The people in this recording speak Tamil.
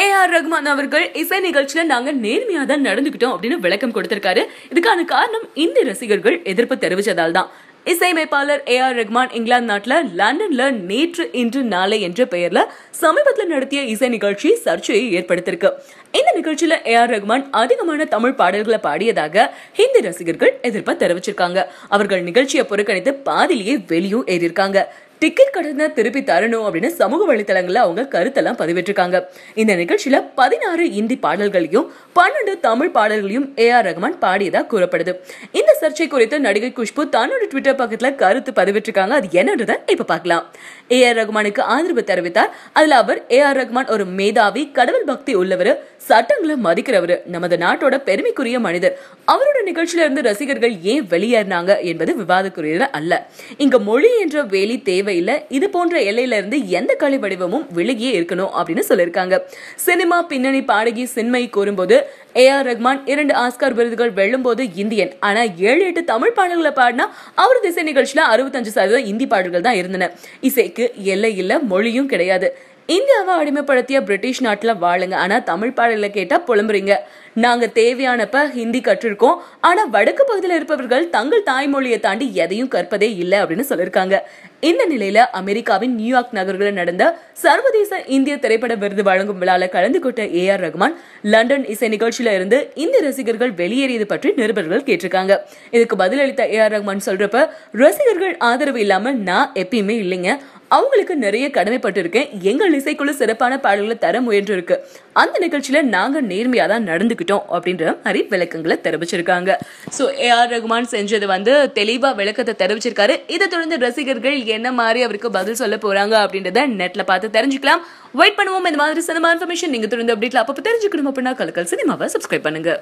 ஏ ஆர் ரகுமான் அவர்கள் இசை நிகழ்ச்சியில நாங்க நேர்மையா தான் நடந்துக்கிட்டோம் அப்படின்னு விளக்கம் கொடுத்திருக்காரு. இதுக்கான காரணம் இந்தி ரசிகர்கள் எதிர்ப்பு தெரிவிச்சதால் தான். இசையமைப்பாளர் ஏ ஆர் ரஹ்மான் இங்கிலாந்து நாட்டுல லண்டன்ல நேற்று இன்று நாளை என்ற பெயர்ல சமீபத்தில் நடத்திய இசை நிகழ்ச்சி சர்ச்சையை ஏற்படுத்தியிருக்கு. இந்த நிகழ்ச்சியில ஏ ஆர் ரஹ்மான் அதிகமான தமிழ் பாடல்களை பாடியதாக ஹிந்தி ரசிகர்கள் எதிர்ப்பை தெரிவிச்சிருக்காங்க. அவர்கள் நிகழ்ச்சியை புறக்கணித்து பாதிலேயே வெளியும் ஏறியிருக்காங்க. டிக்கெட் கடனை திருப்பி தரணும் அப்படின்னு சமூக வலைத்தளங்கள்ல அவங்க கருத்தெல்லாம் பதிவிட்டிருக்காங்க. இந்த நிகழ்ச்சியில பதினாறு இந்தி பாடல்களையும் பன்னெண்டு தமிழ் பாடல்களையும் ஏ ஆர் ரஹ்மான் பாடியதா கூறப்படுது. இந்த சர்ச்சை குறித்து நடிகை குஷ்பு தன்னோட ட்விட்டர் பக்கத்துல கருத்து பதிவிட்டிருக்காங்க. அது என்னன்றத இப்ப பார்க்கலாம். ஏ ஆர் ரகுமானுக்கு ஆதரவு தெரிவித்தார். அதுல அவர் ஏ ஆர் ரகுமான் ஒரு மேதாவி கடவுள் பக்தி உள்ளவர். சட்டங்களை மதிக்கிறவர். நமது நாட்டோட பெருமைக்குரிய மனிதர். அவரோட நிகழ்ச்சியில இருந்து ரசிகர்கள் ஏன் வெளியேறினாங்க என்பது விவாதக்குரியது அல்ல. இங்க மொழி என்ற வேலி தேவையில்லை. இது போன்ற எல்லையில இருந்து எந்த கலை வடிவமும் விலகியே இருக்கணும் அப்படின்னு சொல்லியிருக்காங்க. சினிமா பின்னணி பாடகி சின்மை கூறும்போது ஏ ஆர் ரஹ்மான் இரண்டு ஆஸ்கார் விருதுகள் வெல்லும் போது இந்தியன். ஆனா ஏழு எட்டு தமிழ் பாடல்களை பாடினா அவர் திசை நிகழ்ச்சியில அறுபத்தஞ்சு சதவீதம் இந்தி பாடல்கள் தான் இருந்தன. இசைக்கு எல்லை இல்ல மொழியும் கிடையாது. இந்தியாவை அடிமைப்படுத்திய பிரிட்டிஷ் நாட்டில் வாழுங்க. ஆனால் தமிழ் பாடல கேட்டா புலம்புறீங்க. நாங்கள் தேவையானப்ப ஹிந்தி கற்றிருக்கோம். ஆனால் வடக்கு பகுதியில் இருப்பவர்கள் தங்கள் தாய்மொழியை தாண்டி எதையும் கற்பதே இல்லை அப்படின்னு சொல்லியிருக்காங்க இந்த நிலையில அமெரிக்காவின் நியூயார்க் நகர்களில் நடந்த சர்வதேச இந்திய திரைப்பட விருது வழங்கும் விழால கலந்து கொண்ட ஏ ஆர் ரகுமான் லண்டன் இசை நிகழ்ச்சியில இருந்து இந்திய ரசிகர்கள் வெளியேறியது பற்றி நிருபர்கள் கேட்டிருக்காங்க. இதுக்கு பதிலளித்த ஏ ஆர் ரகுமான் சொல்றப்ப ரசிகர்கள் ஆதரவு இல்லாம நான் எப்பயுமே இல்லைங்க. அவங்களுக்கு நிறைய கடமைப்பட்டிருக்கேன் எங்கள் இசைக்குழு சிறப்பான பாடல்களை தர முயன்றிருக்கு. அந்த நிகழ்ச்சியில நாங்கள் நேர்மையா தான் நடந்துக்கிட்டோம் அப்படின்ற மாதிரி விளக்கங்களை தெரிவிச்சிருக்காங்க. ஸோ ஏ ஆர் ரகுமான் செஞ்சது வந்து தெளிவா விளக்கத்தை தெரிவிச்சிருக்காரு. இதை தொடர்ந்து ரசிகர்கள் என்ன மாதிரி அவருக்கு பதில் சொல்ல போறாங்க அப்படின்றத நெட்ல பார்த்து தெரிஞ்சுக்கலாம். வெயிட் பண்ணுவோம். இந்த மாதிரி சினிமா இன்ஃபர்மேஷன் நீங்க தொடர்ந்து அப்டேட்ல அப்பப்போ தெரிஞ்சுக்கணும் அப்படின்னா கலக்கல் சினிமாவை சப்ஸ்கிரைப் பண்ணுங்க.